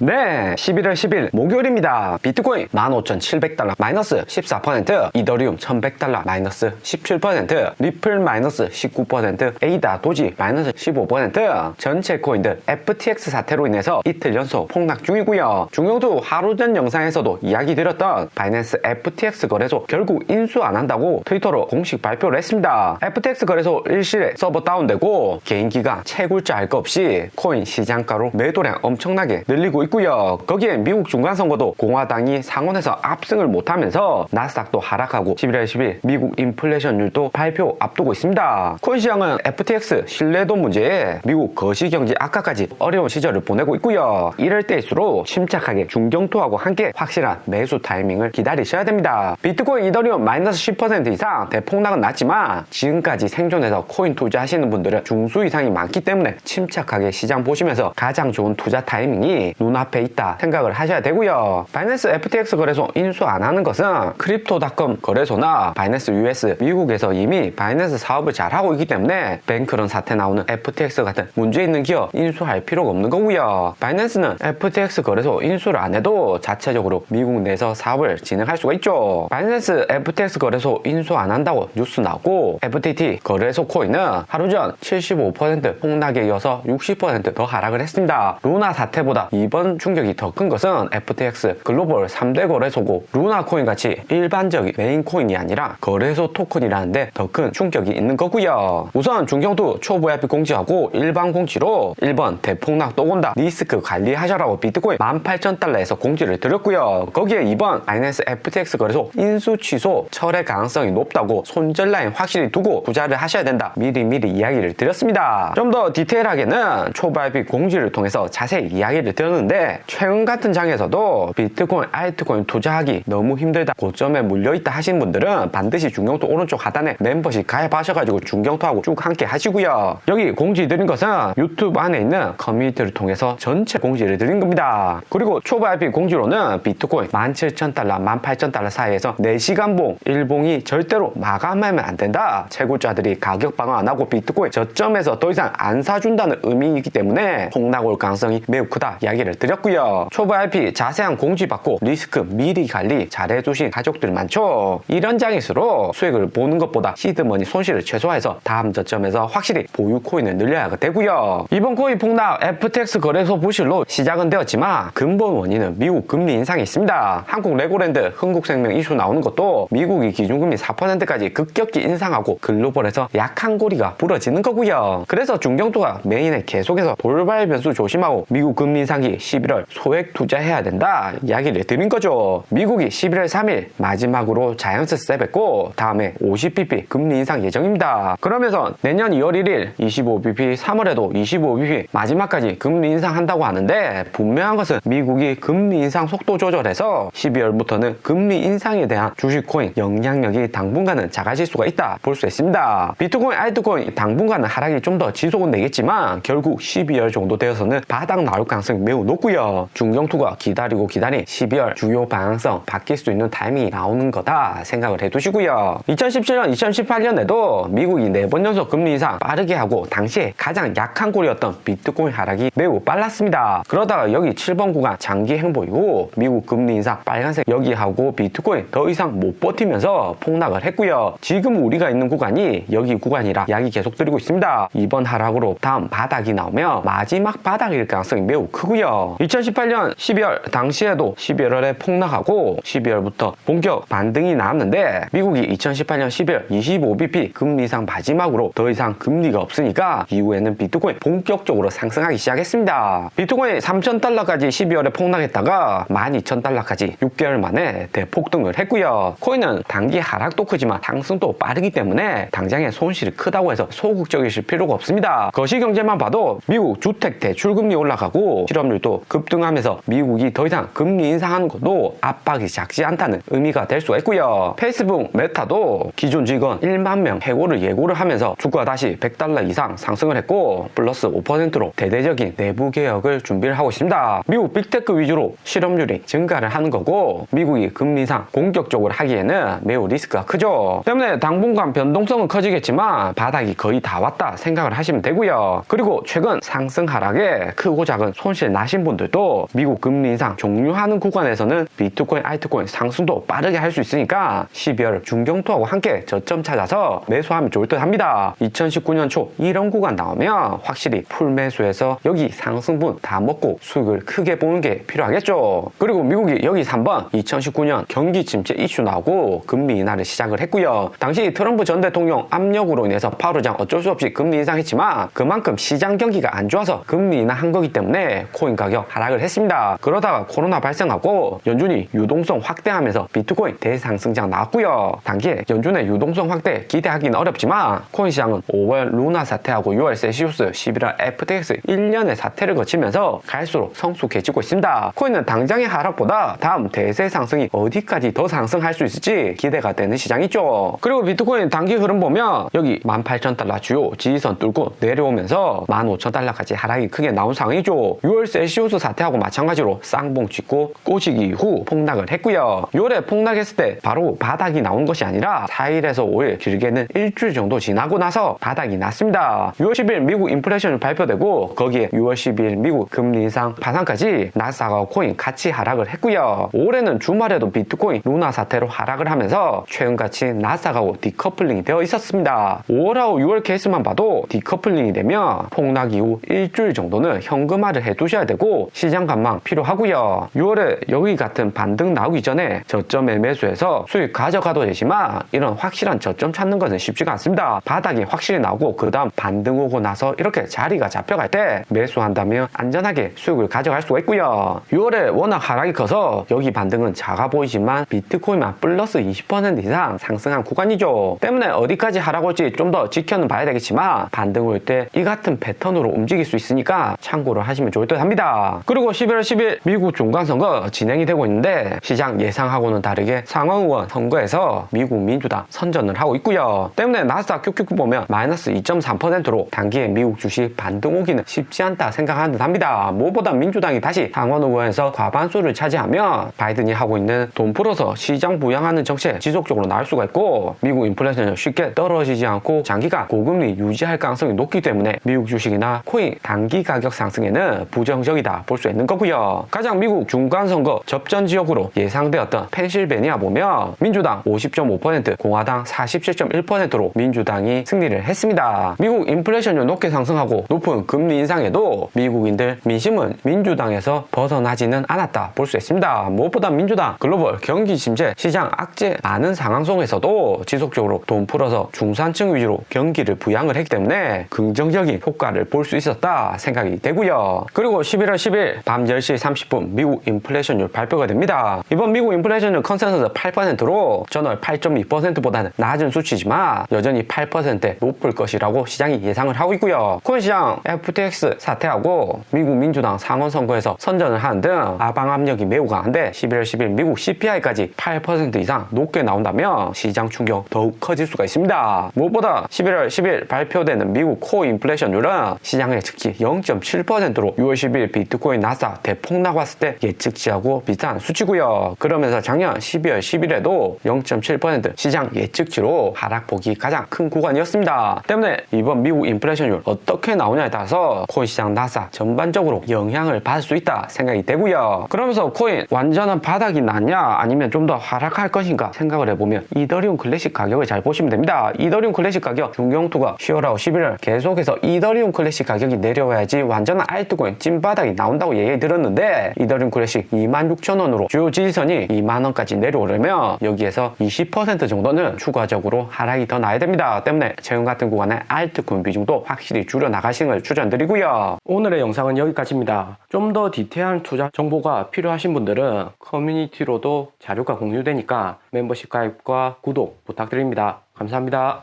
네, 11월 10일 목요일입니다. 비트코인 15,700달러 마이너스 14%, 이더리움 1,100달러 마이너스 17%, 리플 마이너스 19%, 에이다 도지 마이너스 15%, 전체 코인들 FTX 사태로 인해서 이틀 연속 폭락 중이고요. 중용도 하루 전 영상에서도 이야기 드렸던 바이낸스 FTX 거래소 결국 인수 안 한다고 트위터로 공식 발표를 했습니다. FTX 거래소 일실에 서버 다운되고 개인기가 채굴자 할 것 없이 코인 시장가로 매도량 엄청나게 늘리고 있고요. 거기에 미국 중간선거도 공화당이 상원에서 압승을 못하면서 나스닥도 하락하고 11월 10일 미국 인플레이션율도 발표 앞두고 있습니다. 코인 시장은 FTX 신뢰도 문제에 미국 거시경제 악화까지 어려운 시절을 보내고 있고요. 이럴 때일수록 침착하게 중경투하고 함께 확실한 매수 타이밍을 기다리셔야 됩니다. 비트코인 이더리움 마이너스 10% 이상 대폭락은 났지만 지금까지 생존해서 코인 투자하시는 분들은 중수 이상이 많기 때문에 침착하게 시장 보시면서 가장 좋은 투자 타이밍이 눈 앞에 있다 생각을 하셔야 되고요. 바이낸스 FTX 거래소 인수 안 하는 것은 크립토닷컴 거래소나 바이낸스 US 미국에서 이미 바이낸스 사업을 잘 하고 있기 때문에 뱅크런 사태 나오는 FTX 같은 문제 있는 기업 인수할 필요가 없는 거고요. 바이낸스는 FTX 거래소 인수를 안 해도 자체적으로 미국 내에서 사업을 진행할 수가 있죠. 바이낸스 FTX 거래소 인수 안 한다고 뉴스 나오고 FTT 거래소 코인은 하루 전 75% 폭락에 이어서 60%더 하락을 했습니다. 루나 사태보다 이번 충격이 더 큰 것은 FTX 글로벌 3대 거래소고 루나 코인 같이 일반적인 메인 코인이 아니라 거래소 토큰이라는데 더 큰 충격이 있는 거고요. 우선 중경도 초보 IP 공지하고 일반 공지로 1번 대폭락 또 온다 리스크 관리하셔라고 비트코인 18,000달러에서 공지를 드렸고요. 거기에 2번 바이낸스 FTX 거래소 인수 취소 철회 가능성이 높다고 손절 라인 확실히 두고 투자를 하셔야 된다. 미리미리 이야기를 드렸습니다. 좀 더 디테일하게는 초보 IP 공지를 통해서 자세히 이야기를 드렸는데 최근 같은 장에서도 비트코인, 알트코인 투자하기 너무 힘들다 고점에 물려있다 하신 분들은 반드시 중경투 오른쪽 하단에 멤버십 가입하셔가지고 중경투하고 쭉 함께 하시고요. 여기 공지 드린 것은 유튜브 안에 있는 커뮤니티를 통해서 전체 공지를 드린 겁니다. 그리고 초보 IP 공지로는 비트코인 17,000달러, 18,000달러 사이에서 4시간 봉, 일봉이 절대로 마감하면 안 된다. 채굴자들이 가격 방어 안 하고 비트코인 저점에서 더 이상 안 사준다는 의미이기 때문에 폭락 올 가능성이 매우 크다 이야기를 드렸고요. 초보 IP 자세한 공지 받고 리스크 미리 관리 잘 해주신 가족들 많죠. 이런 장일수록 수익을 보는 것보다 시드머니 손실을 최소화해서 다음 저점에서 확실히 보유 코인을 늘려야 되고요. 이번 코인 폭락 FTX 거래소 부실로 시작은 되었지만 근본 원인은 미국 금리 인상이 있습니다. 한국 레고랜드, 흥국생명 이슈 나오는 것도 미국이 기준금리 4%까지 급격히 인상하고 글로벌에서 약한 고리가 부러지는 거고요. 그래서 중경투가 메인에 계속해서 돌발 변수 조심하고 미국 금리 인상기 11월 소액 투자해야 된다 이야기를 드린 거죠. 미국이 11월 3일 마지막으로 자이언스 스텝했고 다음에 50bp 금리 인상 예정입니다. 그러면서 내년 2월 1일 25bp 3월에도 25bp 마지막까지 금리 인상한다고 하는데 분명한 것은 미국이 금리 인상 속도 조절해서 12월부터는 금리 인상에 대한 주식 코인 영향력이 당분간은 작아질 수가 있다 볼 수 있습니다. 비트코인, 알트코인 당분간은 하락이 좀 더 지속은 되겠지만 결국 12월 정도 되어서는 바닥 나올 가능성이 매우 높고 요. 중경투가 기다리고 기다린 12월 주요 방향성 바뀔 수 있는 타이밍이 나오는 거다 생각을 해두시고요. 2017년, 2018년에도 미국이 4번 연속 금리 인상 빠르게 하고 당시에 가장 약한 골이었던 비트코인 하락이 매우 빨랐습니다. 그러다가 여기 7번 구간 장기 행보이고 미국 금리 인상 빨간색 여기하고 비트코인 더 이상 못 버티면서 폭락을 했고요. 지금 우리가 있는 구간이 여기 구간이라 이야기 계속 드리고 있습니다. 이번 하락으로 다음 바닥이 나오면 마지막 바닥일 가능성이 매우 크고요. 2018년 12월 당시에도 11월에 폭락하고 12월부터 본격 반등이 나왔는데 미국이 2018년 12월 25bp 금리 인상 마지막으로 더 이상 금리가 없으니까 이후에는 비트코인 본격적으로 상승하기 시작했습니다. 비트코인 3,000달러까지 12월에 폭락했다가 12,000달러까지 6개월 만에 대폭등을 했고요. 코인은 단기 하락도 크지만 상승도 빠르기 때문에 당장의 손실이 크다고 해서 소극적이실 필요가 없습니다. 거시경제만 봐도 미국 주택 대출금리 올라가고 실업률도 급등하면서 미국이 더 이상 금리 인상하는 것도 압박이 작지 않다는 의미가 될 수가 있고요. 페이스북 메타도 기존 직원 1만 명 해고를 예고를 하면서 주가 다시 100달러 이상 상승을 했고 플러스 5%로 대대적인 내부 개혁을 준비를 하고 있습니다. 미국 빅테크 위주로 실업률이 증가를 하는 거고 미국이 금리 인상 공격적으로 하기에는 매우 리스크가 크죠. 때문에 당분간 변동성은 커지겠지만 바닥이 거의 다 왔다 생각을 하시면 되고요. 그리고 최근 상승 하락에 크고 작은 손실 나신 분들도 미국 금리 인상 종료하는 구간에서는 비트코인, 알트코인 상승도 빠르게 할 수 있으니까 12월 중경토하고 함께 저점 찾아서 매수하면 좋을 듯 합니다. 2019년 초 이런 구간 나오면 확실히 풀 매수해서 여기 상승분 다 먹고 수익을 크게 보는 게 필요하겠죠. 그리고 미국이 여기 3번 2019년 경기 침체 이슈 나오고 금리 인하를 시작을 했고요. 당시 트럼프 전 대통령 압력으로 인해서 파우르장 어쩔 수 없이 금리 인상했지만 그만큼 시장 경기가 안 좋아서 금리 인하한 거기 때문에 코인 가격 하락을 했습니다. 그러다가 코로나 발생하고 연준이 유동성 확대하면서 비트코인 대상승장 나왔고요. 단기에 연준의 유동성 확대 기대하기는 어렵지만 코인 시장은 5월 루나 사태하고 6월 세시우스, 11월 FTX 1년의 사태를 거치면서 갈수록 성숙해지고 있습니다. 코인은 당장의 하락보다 다음 대세 상승이 어디까지 더 상승할 수 있을지 기대가 되는 시장이죠. 그리고 비트코인 단기 흐름 보면 여기 18,000달러 주요 지지선 뚫고 내려오면서 15,000달러까지 하락이 크게 나온 상황이죠. 6월 세시우스 사태하고 마찬가지로 쌍봉 짚고 꼬시기 후 폭락을 했고요. 6월에 폭락했을 때 바로 바닥이 나온 것이 아니라 4일에서 5일 길게는 일주일 정도 지나고 나서 바닥이 났습니다. 6월 10일 미국 인플레이션이 발표되고 거기에 6월 10일 미국 금리 인상 반환까지 나스닥과 코인 같이 하락을 했고요. 올해는 주말에도 비트코인 루나 사태로 하락을 하면서 최근같이 나스닥하고 디커플링이 되어 있었습니다. 5월하고 6월 케이스만 봐도 디커플링이 되면 폭락 이후 일주일 정도는 현금화를 해두셔야 되고 시장 관망 필요하고요. 6월에 여기 같은 반등 나오기 전에 저점에 매수해서 수익 가져가도 되지만 이런 확실한 저점 찾는 것은 쉽지가 않습니다. 바닥이 확실히 나오고 그 다음 반등 오고 나서 이렇게 자리가 잡혀갈 때 매수한다면 안전하게 수익을 가져갈 수가 있고요. 6월에 워낙 하락이 커서 여기 반등은 작아 보이지만 비트코인만 플러스 20% 이상 상승한 구간이죠. 때문에 어디까지 하락 올지 좀 더 지켜는 봐야 되겠지만 반등 올 때 이 같은 패턴으로 움직일 수 있으니까 참고를 하시면 좋을 듯 합니다. 그리고 11월 10일 미국 중간선거 진행이 되고 있는데 시장 예상하고는 다르게 상원의원 선거에서 미국 민주당 선전을 하고 있고요. 때문에 나스닥 큐큐큐 보면 마이너스 2.3%로 단기에 미국 주식 반등 오기는 쉽지 않다 생각하는 듯 합니다. 무엇보다 민주당이 다시 상원의원에서 과반수를 차지하면 바이든이 하고 있는 돈 풀어서 시장 부양하는 정책 지속적으로 나올 수가 있고 미국 인플레이션이 쉽게 떨어지지 않고 장기간 고금리 유지할 가능성이 높기 때문에 미국 주식이나 코인 단기 가격 상승에는 부정적이다 볼 수 있는 거고요. 가장 미국 중간 선거 접전 지역으로 예상되었던 펜실베니아 보면 민주당 50.5% 공화당 47.1%로 민주당이 승리를 했습니다. 미국 인플레이션이 높게 상승하고 높은 금리 인상에도 미국인들 민심은 민주당에서 벗어나지는 않았다 볼 수 있습니다. 무엇보다 민주당 글로벌 경기 침체 시장 악재 많은 상황 속에서도 지속적으로 돈 풀어서 중산층 위주로 경기를 부양을 했기 때문에 긍정적인 효과를 볼 수 있었다 생각이 되고요. 그리고 11월 10일 밤 10시 30분 미국 인플레이션율 발표가 됩니다. 이번 미국 인플레이션율 컨센서스 8%로 전월 8.2%보다는 낮은 수치지만 여전히 8%에 높을 것이라고 시장이 예상을 하고 있고요. 코인 시장 FTX 사태하고 미국 민주당 상원 선거에서 선전을 하는 등 아방 압력이 매우 강한데 11월 10일 미국 CPI까지 8% 이상 높게 나온다면 시장 충격 더욱 커질 수가 있습니다. 무엇보다 11월 10일 발표되는 미국 코 인플레이션율은 시장의 특히 0.7%로 6월 10일 비 트코인 나스닥 대폭락 왔을 때 예측치하고 비슷한 수치고요. 그러면서 작년 12월 10일에도 0.7% 시장 예측치로 하락폭이 가장 큰 구간이었습니다. 때문에 이번 미국 인플레이션율 어떻게 나오냐에 따라서 코인 시장 나스닥 전반적으로 영향을 받을 수 있다 생각이 되고요. 그러면서 코인 완전한 바닥이 났냐 아니면 좀 더 하락할 것인가 생각을 해보면 이더리움 클래식 가격을 잘 보시면 됩니다. 이더리움 클래식 가격 중경투가 10월하고 11월 계속해서 이더리움 클래식 가격이 내려와야지 완전한 알트코인 찐바닥이 나온다고 얘기 들었는데 이더리움 클래식 26,000원으로 주요 지지선이 2만원까지 내려오려면 여기에서 20% 정도는 추가적으로 하락이 더 나야 됩니다. 때문에 최근 같은 구간에 알트코인 비중도 확실히 줄여 나가시는 걸 추천드리고요. 오늘의 영상은 여기까지입니다. 좀 더 디테일한 투자 정보가 필요하신 분들은 커뮤니티로도 자료가 공유되니까 멤버십 가입과 구독 부탁드립니다. 감사합니다.